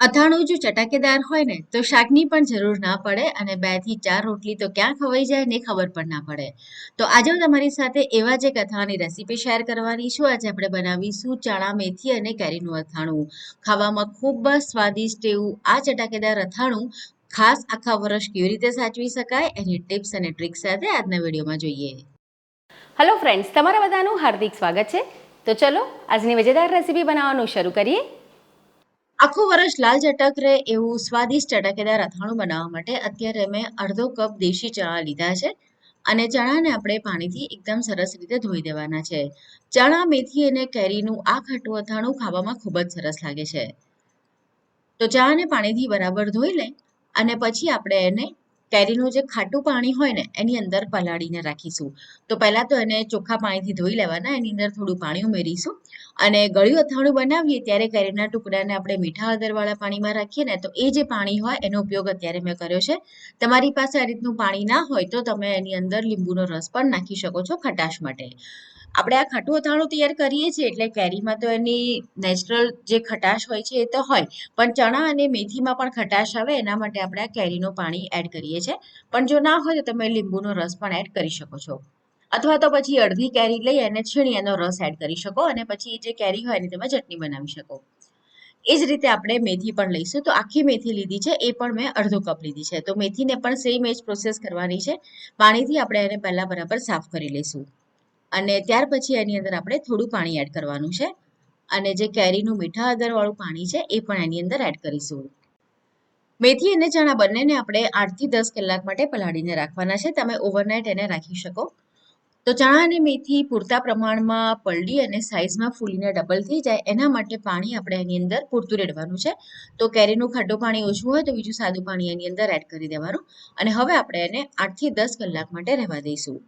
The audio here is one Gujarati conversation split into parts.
અથાણું જો ચટાકેદાર હોય ને, તો શાકની પણ જરૂર ના પડે અને બેથી ચાર રોટલી તો ક્યાં ખવાઈ જાય ને ખબર પણ ના પડે. તો આજે હું તમારી સાથે એવા જ એક અથાણાની રેસીપી શેર કરવાની છું. આજે આપણે બનાવીશું ચણા, મેથી અને કેરીનું અથાણું. ખાવામાં ખૂબ જ સ્વાદિષ્ટ એવું આ ચટાકેદાર અથાણું ખાસ આખા વર્ષ કેવી રીતે સાચવી શકાય એની ટિપ્સ અને ટ્રિક્સ સાથે આજના વિડીયોમાં જોઈએ. હલો ફ્રેન્ડ્સ તમારા બધાનું હાર્દિક સ્વાગત છે. તો ચલો, આજની મજેદાર રેસીપી બનાવવાનું શરૂ કરીએ. આખું વર્ષ લાલ ચટક રહે એવું સ્વાદિષ્ટ ચટાકેદાર અથાણું બનાવવા માટે અત્યારે મેં અડધો કપ દેશી ચણા લીધા છે અને ચણાને આપણે પાણીથી એકદમ સરસ રીતે ધોઈ દેવાના છે. ચણા, મેથી અને કેરીનું આ ખાટું અથાણું ખાવામાં ખૂબ જ સરસ લાગે છે. તો ચણાને પાણીથી બરાબર ધોઈ લઈ અને પછી આપણે એને કેરીનું જે ખાટું પાણી હોય ને, એની અંદર પલાળીને રાખીશું. તો પહેલાં તો એને ચોખ્ખા પાણીથી ધોઈ લેવાના, એની અંદર થોડું પાણી ઉમેરીશું. અને ગળ્યું અથાણું બનાવીએ ત્યારે કેરીના ટુકડાને આપણે મીઠા હળદરવાળા પાણીમાં રાખીએ ને, તો એ જે પાણી હોય એનો ઉપયોગ અત્યારે મેં કર્યો છે. તમારી પાસે આ રીતનું પાણી ના હોય તો તમે એની અંદર લીંબુનો રસ પણ નાખી શકો છો ખટાશ માટે. આપણે આ ખાટું અથાણું તૈયાર કરીએ છીએ એટલે કેરીમાં તો એની નેચરલ જે ખટાશ હોય છે એ તો હોય, પણ ચણા અને મેથીમાં પણ ખટાશ આવે, એના માટે આપણે આ કેરીનું પાણી એડ કરીએ છીએ. પણ જો ના હોય તો તમે લીંબુનો રસ પણ એડ કરી શકો છો. અથવા તો પછી અડધી કેરી લઈ અને છીણી એનો રસ એડ કરી શકો અને પછી જે કેરી હોય એની તમે ચટણી બનાવી શકો. એ જ રીતે આપણે મેથી પણ લઈશું. તો આખી મેથી લીધી છે, એ પણ મેં અડધો કપ લીધી છે. તો મેથીને પણ સેમ એ જ પ્રોસેસ કરવાની છે. પાણીથી આપણે એને પહેલાં બરાબર સાફ કરી લઈશું. અને ત્યાર પછી એની અંદર આપણે થોડું પાણી એડ કરવાનું છે. અને જે કેરીનું મીઠા અદરવાળું પાણી છે, એ પણ એની અંદર એડ કરીશું. મેથી અને ચણા બંનેને આપણે આઠથી દસ કલાક માટે પલાળીને રાખવાના છે. તમે ઓવરનાઇટ એને રાખી શકો. તો ચણા અને મેથી પૂરતા પ્રમાણમાં પલળી અને સાઇઝમાં ફૂલીને ડબલ થઈ જાય. એના માટે પાણી આપણે એની અંદર પૂરતું રેડવાનું છે. તો કેરીનું ખાટું પાણી ઓછું હોય તો બીજું સાદું પાણી એની અંદર એડ કરી દેવાનું. અને હવે આપણે એને આઠથી દસ કલાક માટે રહેવા દઈશું.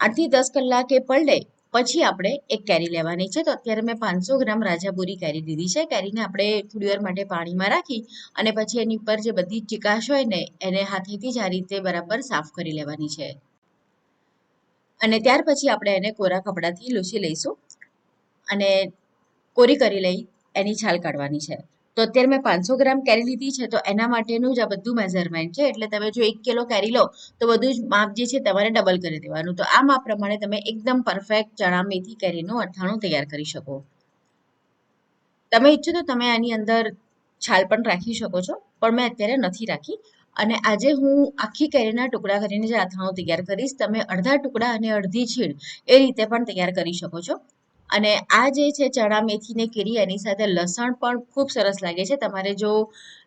આઠથી દસ કલાકે પલળે પછી આપણે એક કેરી લેવાની છે. તો અત્યારે મેં પાંચસો ગ્રામ રાજાપુરી કેરી લીધી છે. કેરીને આપણે થોડી વાર માટે પાણીમાં રાખી અને પછી એની ઉપર જે બધી ચિકાશ હોય ને, એને હાથેથી જ આ રીતે બરાબર સાફ કરી લેવાની છે. અને ત્યાર પછી આપણે એને કોરા કપડાથી લૂછી લઈશું અને કોરી કરી લઈ એની છાલ કાઢવાની છે. તો અત્યારે મેં પાંચસો ગ્રામ કેરી લીધી છે, તો એના માટેનું જ આ બધું મેઝરમેન્ટ છે. એટલે તમે જો એક કિલો કેરી લો, તો બધું જ માપ જે છે તમારે ડબલ કરી દેવાનું. તો આ માપ પ્રમાણે તમે એકદમ પરફેક્ટ ચણા મેથી કેરીનું અથાણું તૈયાર કરી શકો. તમે ઈચ્છો તો તમે આની અંદર છાલ પણ રાખી શકો છો, પણ મેં અત્યારે નથી રાખી. અને આજે હું આખી કેરીના ટુકડા કરીને જે અથાણું તૈયાર કરીશ, તમે અડધા ટુકડા અને અડધી છીણ એ રીતે પણ તૈયાર કરી શકો છો. અને આ જે છે ચણા મેથીને કેરી, એની સાથે લસણ પણ ખૂબ સરસ લાગે છે. તમારે જો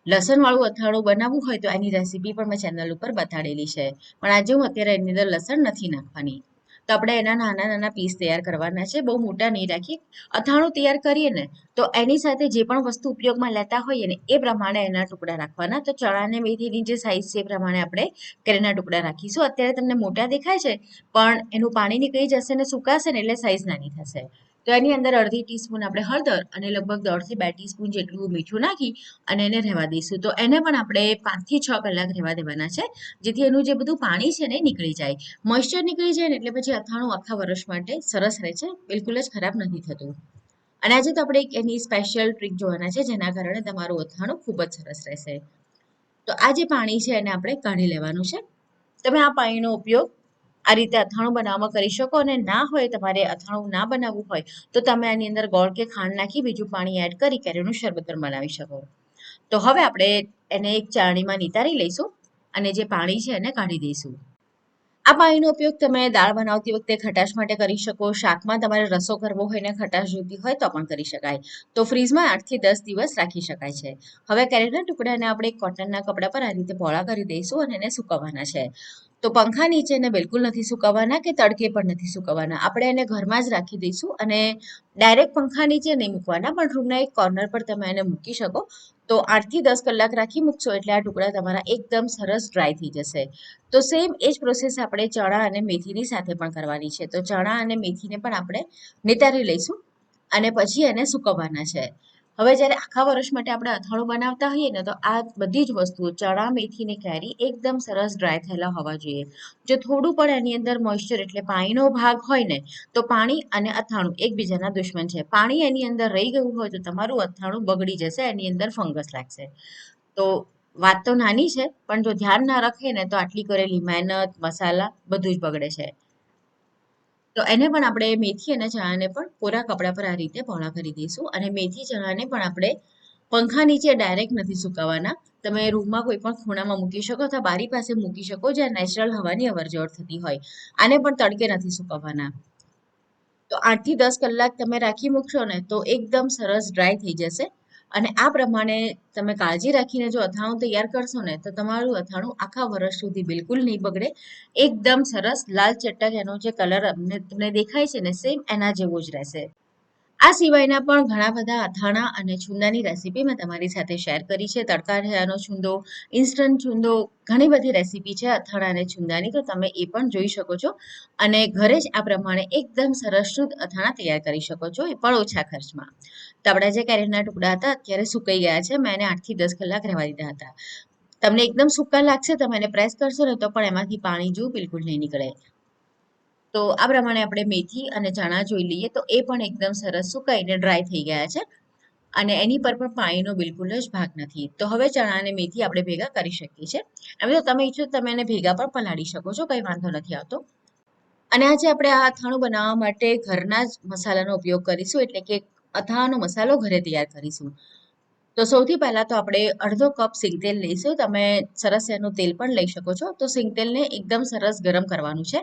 લસણવાળું અથાણું બનાવવું હોય તો એની રેસીપી પણ મેં ચેનલ ઉપર બતાડેલી છે. પણ આજે હું અત્યારે એની અંદર લસણ નથી નાખવાની. તો આપણે એના નાના નાના પીસ તૈયાર કરવાના છે. બહુ મોટા નહીં રાખી. અથાણું તૈયાર કરીએ ને, તો એની સાથે જે પણ વસ્તુ ઉપયોગમાં લેતા હોઈએ ને, એ પ્રમાણે એના ટુકડા રાખવાના. તો ચણાને મેથીની જે સાઈઝ છે એ પ્રમાણે આપણે કેરીના ટુકડા રાખીશું. અત્યારે તમને મોટા દેખાય છે, પણ એનું પાણી નીકળી જશે ને, સુકાશે ને, એટલે સાઈઝ નાની થશે. તો એની અંદર અડધી ટીસ્પૂન આપણે હળદર અને લગભગ દોઢથી બે ટીસ્પૂન જેટલું મીઠું નાખી અને એને રહેવા દઈશું. તો એને પણ આપણે પાંચથી છ કલાક રહેવા દેવાના છે, જેથી એનું જે બધું પાણી છે ને નીકળી જાય. મોઇશ્ચર નીકળી જાય ને એટલે પછી અથાણું આખા વર્ષ માટે સરસ રહે છે, બિલકુલ જ ખરાબ નથી થતું. અને આજે તો આપણે એક એની સ્પેશિયલ ટ્રીક જોવાના છે, જેના કારણે તમારું અથાણું ખૂબ જ સરસ રહેશે. તો આ જે પાણી છે એને આપણે કાઢી લેવાનું છે. તમે આ પાણીનો ઉપયોગ આ રીતે અથાણું બનાવવામાં કરી શકો અને ના હોય, તમારે અથાણું ના બનાવવું હોય, તો તમે આની અંદર ગોળ કે ખાંડ નાખી બીજું પાણી એડ કરી કેરીનું શરબત પણ બનાવી શકો. તો હવે આપણે એને એક ચાણીમાં નિતારી લઈશું અને જે પાણી છે એને કાઢી દઈશું. આ પાણીનો ઉપયોગ તમે દાળ બનાવતી વખતે ખટાશ માટે કરી શકો, શાકમાં તમારે રસો કરવો હોય ને ખટાશ જોઈતી હોય તો પણ કરી શકાય. તો ફ્રીજમાં આઠથી દસ દિવસ રાખી શકાય છે. હવે કેરીના ટુકડાને આપણે કોટનના કપડા પર આ રીતે પોળા કરી દઈશું અને એને સુકવવાના છે. તો પંખા નીચે એને બિલકુલ નથી સુકવવાના કે તડકે પણ નથી સુકવવાના. આપણે એને ઘરમાં જ રાખી દઈશું અને ડાયરેક્ટ પંખા નીચે નહીં મૂકવાના, પણ રૂમના એક કોર્નર પર તમે એને મૂકી શકો. તો આઠથી દસ કલાક રાખી મૂકશો એટલે આ ટુકડા તમારા એકદમ સરસ ડ્રાય થઈ જશે. તો સેમ એ જ પ્રોસેસ આપણે ચણા અને મેથીની સાથે પણ કરવાની છે. તો ચણા અને મેથીને પણ આપણે નિતારી લઈશું અને પછી એને સુકવવાના છે. હવે જ્યારે આખા વર્ષ માટે આપણે અથાણું બનાવતા હોઈએ ને, તો આ બધી જ વસ્તુઓ ચણા, મેથી ને કેરી એકદમ સરસ ડ્રાય થયેલા હોવા જોઈએ. જો થોડું પણ એની અંદર મોઇશ્ચર એટલે પાણીનો ભાગ હોય ને, તો પાણી અને અથાણું એકબીજાના દુશ્મન છે. પાણી એની અંદર રહી ગયું હોય તો તમારું અથાણું બગડી જશે, એની અંદર ફંગસ લાગશે. તો વાત તો નાની છે, પણ જો ધ્યાન ના રાખીએ ને, તો આટલી કરેલી મહેનત, મસાલા બધું જ બગડે છે. તો એને પણ આપણે મેથી અને ચણાને પણ કોરા કપડા પર આ રીતે પહોળા કરી દઈશું અને મેથી, ચણાને પણ આપણે પંખા નીચે ડાયરેક્ટ નથી સુકાવવાના તમે રૂમમાં કોઈ પણ ખૂણામાં મૂકી શકો અથવા બારી પાસે મૂકી શકો જ્યાં નેચરલ હવાની અવરજવર થતી હોય. આને પણ તડકે નથી સુકવવાના. તો આઠથી દસ કલાક તમે રાખી મૂકશો ને તો એકદમ સરસ ડ્રાય થઈ જશે. અને આ પ્રમાણે તમે કાળજી રાખીને જો અથાણું તૈયાર કરશો ને, તો તમારું અથાણું આખા વર્ષ સુધી બિલકુલ નહીં બગડે. એકદમ સરસ લાલ ચટક એનો જે કલર અમને, તમને દેખાય છે ને સેમ એના જેવો જ રહેશે. આ સિવાયના પણ ઘણા બધા અથાણા અને છુંદાની રેસીપી મેં તમારી સાથે શેર કરી છે. તડકા રહ્યાનો છુંદો ઇન્સ્ટન્ટ છુંદો, ઘણી બધી રેસીપી છે અથાણા અને છુંદાની, તો તમે એ પણ જોઈ શકો છો. અને ઘરે જ આ પ્રમાણે એકદમ સરસ શુદ્ધ અથાણા તૈયાર કરી શકો છો, એ પણ ઓછા ખર્ચમાં. તો જે કેરેટના ટુકડા હતા, અત્યારે સુકાઈ ગયા છે. મેં એને આઠથી દસ કલાક રહેવા દીધા હતા. તમને એકદમ સૂકા લાગશે, તમે એને પ્રેસ કરશો ને તો પણ એમાંથી પાણી જેવું બિલકુલ નહીં નીકળે. તો આ પ્રમાણે આપણે મેથી અને ચણા જોઈ લઈએ તો એ પણ એકદમ સરસ સુકાઈને ડ્રાય થઈ ગયા છે અને એની પર પણ પાણીનો બિલકુલ જ ભાગ નથી. તો હવે ચણા અને મેથી આપણે ભેગા કરી શકીએ છીએ. એમ તો તમે ઈચ્છો તમે એને ભેગા પણ પલાળી શકો છો, કંઈ વાંધો નથી આવતો. અને આજે આપણે આ અથાણું બનાવવા માટે ઘરના જ મસાલાનો ઉપયોગ કરીશું, એટલે કે અથાણાનો મસાલો ઘરે તૈયાર કરીશું. તો સૌથી પહેલાં તો આપણે અડધો કપ સિંગતેલ લઈશું. તમે સરસ એનું તેલ પણ લઈ શકો છો. તો સિંગતેલને એકદમ સરસ ગરમ કરવાનું છે.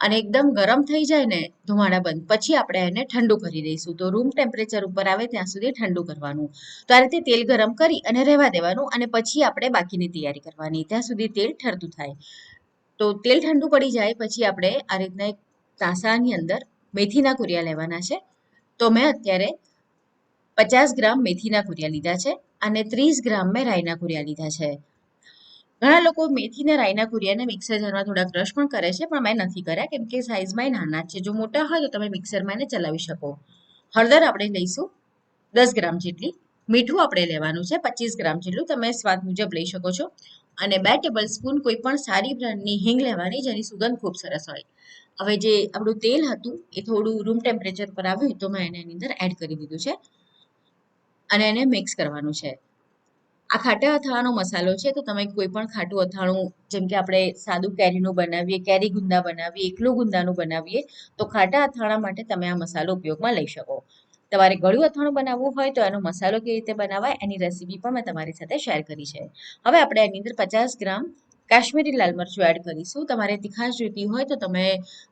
અને એકદમ ગરમ થઈ જાય ને ધુમાડા બંધ, પછી આપણે એને ઠંડુ કરી દઈશું. તો રૂમ ટેમ્પરેચર ઉપર આવે ત્યાં સુધી ઠંડુ કરવાનું. તો આ રીતે તેલ ગરમ કરી અને રહેવા દેવાનું અને પછી આપણે બાકીની તૈયારી કરવાની. ત્યાં સુધી તેલ ઠરતું થાય. તો તેલ ઠંડુ પડી જાય, પછી આપણે આ રીતના એક તાસાની અંદર મેથીના કુરિયા લેવાના છે. તો મેં અત્યારે પચાસ ગ્રામ મેથીના કુરિયા લીધા છે અને ત્રીસ ગ્રામ મેં રાઈના કુરિયા લીધા છે. ઘણા લોકો મેથીને રાયના કુરિયાને મિક્સર જારમાં થોડા ક્રશ પણ કરે છે, પણ મેં નથી કર્યા, કેમ કે સાઈઝમાં નાના છે. જો મોટા હોય તો તમે મિક્સરમાં એને ચલાવી શકો. હળદર આપણે લઈશું દસ ગ્રામ જેટલી, મીઠું આપણે લેવાનું છે પચીસ ગ્રામ જેટલું. તમે સ્વાદ મુજબ લઈ શકો છો. અને બે ટેબલ સ્પૂન કોઈ પણ સારી બ્રાન્ડની હિંગ લેવાની, જેની સુગંધ ખૂબ સરસ હોય. હવે જે આપણું તેલ હતું, એ થોડું રૂમ ટેમ્પરેચર પર આવ્યું, તો મેં એને એની અંદર એડ કરી દીધું છે. અને એને મિક્સ કરવાનું છે. આ ખાટા અથાણાનો મસાલો છે, તો તમે કોઈ પણ ખાટું અથાણું, જેમ કે આપણે સાદું કેરીનું બનાવીએ, કેરી ગુંદા બનાવીએ, એકલું ગુંદાનું બનાવીએ, તો ખાટા અથાણા માટે તમે આ મસાલો ઉપયોગમાં લઈ શકો. તમારે ગળ્યું અથાણું બનાવવું હોય તો એનો મસાલો કેવી રીતે બનાવાય, એની રેસીપી પણ મેં તમારી સાથે શેર કરી છે. હવે આપણે એની અંદર પચાસ ગ્રામ કાશ્મીરી લાલ મરચું એડ કરીશું. તમારે તીખાશ જોઈતી હોય તો તમે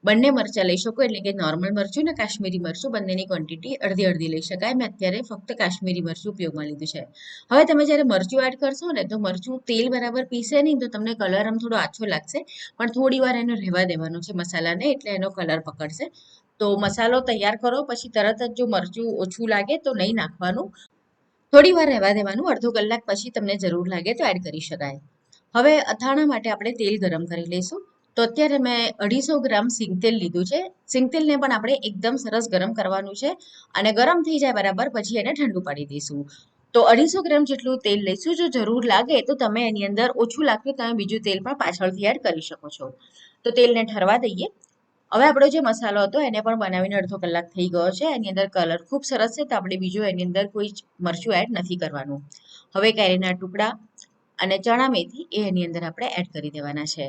બંને મરચાં લઈ શકો, એટલે કે નોર્મલ મરચું ને કાશ્મીરી મરચું, બંનેની ક્વોન્ટિટી અડધી અડધી લઈ શકાય. મેં અત્યારે ફક્ત કાશ્મીરી મરચું ઉપયોગમાં લીધું છે. હવે તમે જ્યારે મરચું એડ કરશો ને, તો મરચું તેલ બરાબર પીસે નહીં, તો તમને કલર આમ થોડો આછો લાગશે. પણ થોડી વાર એનો રહેવા દેવાનો છે મસાલાને, એટલે એનો કલર પકડશે. તો મસાલો તૈયાર કરો, પછી તરત જ જો મરચું ઓછું લાગે તો નહીં નાખવાનું. થોડી વાર રહેવા દેવાનું, અડધો કલાક પછી તમને જરૂર લાગે તો એડ કરી શકાય. હવે અથાણા માટે આપણે તેલ ગરમ કરી લઈશું. તો અત્યારે મેં અઢીસો ગ્રામ સિંગતેલ લીધું છે. સિંગતેલને પણ આપણે એકદમ સરસ ગરમ કરવાનું છે અને ગરમ થઈ જાય બરાબર પછી એને ઠંડુ પાડી દઈશું. તો અઢીસો ગ્રામ જેટલું તેલ લઈશું. જો જરૂર લાગે તો તમે એની અંદર ઓછું લાગે તમે બીજું તેલ પણ પાછળથી એડ કરી શકો છો. તો તેલને ઠરવા દઈએ. હવે આપણો જે મસાલો હતો એને પણ બનાવીને અડધો કલાક થઈ ગયો છે. એની અંદર કલર ખૂબ સરસ છે. તો આપણે બીજું એની અંદર કોઈ મરચું એડ નથી કરવાનું. હવે કેરીના ટુકડા અને ચણા મેથી એ એની અંદર આપણે એડ કરી દેવાના છે.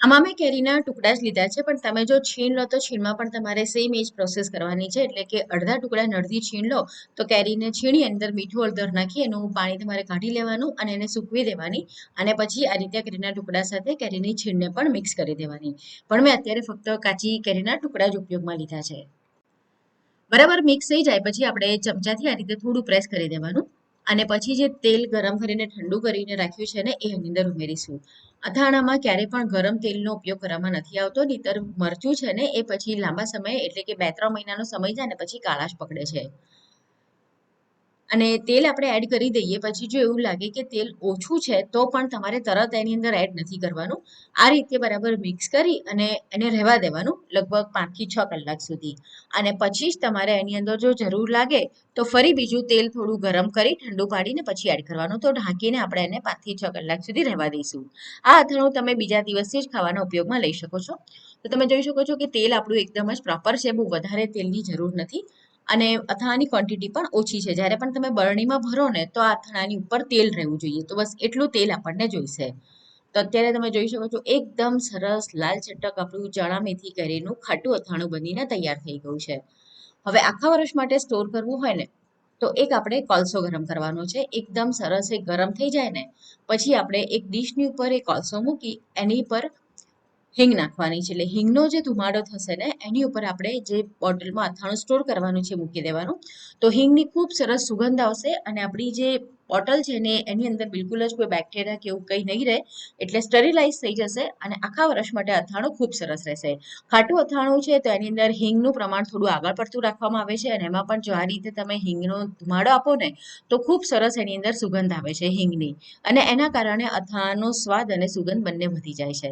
આમાં મેં કેરીના ટુકડા જ લીધા છે, પણ તમે જો છીણ લો તો છીણમાં પણ તમારે સેમ એજ પ્રોસેસ કરવાની છે, એટલે કે અડધા ટુકડા નડધી છીણ લો, તો કેરીને છીણી અંદર મીઠું હળદર નાખી, એનું પાણી તમારે કાઢી લેવાનું અને એને સૂકવી દેવાની અને પછી આ રીતે કેરીના ટુકડા સાથે કેરીની છીણને પણ મિક્સ કરી દેવાની. પણ મેં અત્યારે ફક્ત કાચી કેરીના ટુકડા જ ઉપયોગમાં લીધા છે. બરાબર મિક્સ થઈ જાય, પછી આપણે ચમચાથી આ રીતે થોડું પ્રેસ કરી દેવાનું. અને પછી જે તેલ ગરમ કરીને ઠંડુ કરીને રાખ્યું છે ને, એ એની અંદર ઉમેરીશું. અથાણામાં ક્યારેય પણ ગરમ તેલનો ઉપયોગ કરવામાં નથી આવતો. નહીતર મરચું છે ને, એ પછી લાંબા સમય, એટલે કે બે ત્રણ મહિનાનો સમય જાય ને, પછી કાળાશ પકડે છે. અને તેલ આપણે એડ કરી દઈએ. પછી જો એવું લાગે કે તેલ ઓછું છે, તો પણ તમારે તરત એની અંદર એડ નથી કરવાનું. આ રીતે બરાબર મિક્સ કરી અને એને રહેવા દેવાનું લગભગ પાંચથી છ કલાક સુધી. અને પછી જ તમારે એની અંદર જો જરૂર લાગે, તો ફરી બીજું તેલ થોડું ગરમ કરી ઠંડુ પાડીને પછી એડ કરવાનું. તો ઢાંકીને આપણે એને પાંચથી છ કલાક સુધી રહેવા દઈશું. આ અથાણું તમે બીજા દિવસથી જ ખાવાના ઉપયોગમાં લઈ શકો છો. તો તમે જોઈ શકો છો કે તેલ આપણું એકદમ જ પ્રોપર છે. બહુ વધારે તેલની જરૂર નથી. અને અથાણાની ક્વોન્ટિટી પણ ઓછી છે. જ્યારે પણ તમે બરણીમાં ભરો ને, તો આ અથાણાની ઉપર તેલ રહેવું જોઈએ. તો બસ એટલું તેલ આપણને જોઈશે. તો અત્યારે તમે જોઈ શકો છો, એકદમ સરસ લાલ ચટક આપણું ચણા મેથી કરીનું ખાટું અથાણું બનીને તૈયાર થઈ ગયું છે. હવે આખા વર્ષ માટે સ્ટોર કરવું હોય ને, તો એક આપણે કોલસો ગરમ કરવાનો છે. એકદમ સરસ એ ગરમ થઈ જાય ને, પછી આપણે એક ડીશની ઉપર એ કોલસો મૂકી, એની પર હિંગ નાખવાની છે. એટલે હિંગનો જે ધુમાડો થશે ને, એની ઉપર આપણે જે બોટલમાં અથાણું સ્ટોર કરવાનું છે, મૂકી દેવાનું. તો હિંગની ખૂબ સરસ સુગંધ આવશે અને આપણી જે બોટલ છે ને એની અંદર બિલકુલ જ કોઈ બેક્ટેરિયા કે એવું કંઈ નહીં રહે, એટલે સ્ટરીલાઇઝ થઈ જશે અને આખા વર્ષ માટે અથાણું ખૂબ સરસ રહેશે. ખાટું અથાણું છે તો એની અંદર હિંગનું પ્રમાણ થોડું આગળ પડતું રાખવામાં આવે છે અને એમાં પણ જો આ રીતે તમે હિંગનો ધુમાડો આપો ને, તો ખૂબ સરસ એની અંદર સુગંધ આવે છે હિંગની. અને એના કારણે અથાણાનો સ્વાદ અને સુગંધ બંને વધી જાય છે.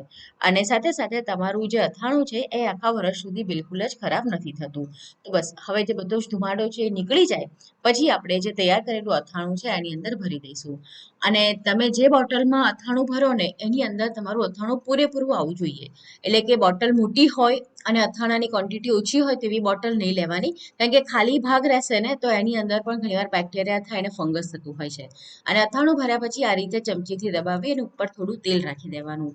અને સાથે સાથે તમારું જે અથાણું છે એ આખા વર્ષ સુધી બિલકુલ જ ખરાબ નથી થતું. તો બસ, હવે જે બધો જ ધુમાડો છે એ નીકળી જાય, પછી આપણે જે તૈયાર કરેલું અથાણું છે એની અંદર ભરી દઈશું. અને તમે જે બોટલમાં અથાણું ભરો ને, એની અંદર તમારું અથાણું પૂરેપૂરું આવવું જોઈએ. એટલે કે બોટલ મોટી હોય અને અથાણાની ક્વોન્ટિટી ઓછી હોય તેવી બોટલ નહીં લેવાની. કારણ કે ખાલી ભાગ રહેશે ને, તો એની અંદર પણ ઘણીવાર બેક્ટેરિયા થાય અને ફંગસ થતું હોય છે. અને અથાણું ભર્યા પછી આ રીતે ચમચીથી દબાવી અને ઉપર થોડું તેલ રાખી દેવાનું.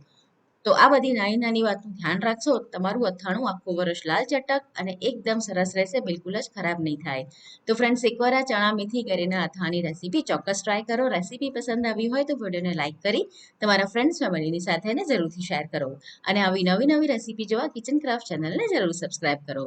તો આ બધી નાની નાની વાતનું ધ્યાન રાખશો, તમારું અથાણું આખું વર્ષ લાલ ચટક અને એકદમ સરસ રહેશે, બિલકુલ જ ખરાબ નહીં થાય. તો ફ્રેન્ડ્સ એકવાર આ ચણા મેથી કરીને અથાણી રેસીપી ચોક્કસ ટ્રાય કરો. રેસીપી પસંદ આવી હોય તો વિડીયોને લાઇક કરી તમારા ફ્રેન્ડ્સ ફેમિલીની સાથે જરૂરથી શેર કરો. અને આવી નવી નવી રેસીપી જોવા કિચન ક્રાફ્ટ ચેનલને જરૂર સબસ્ક્રાઇબ કરો.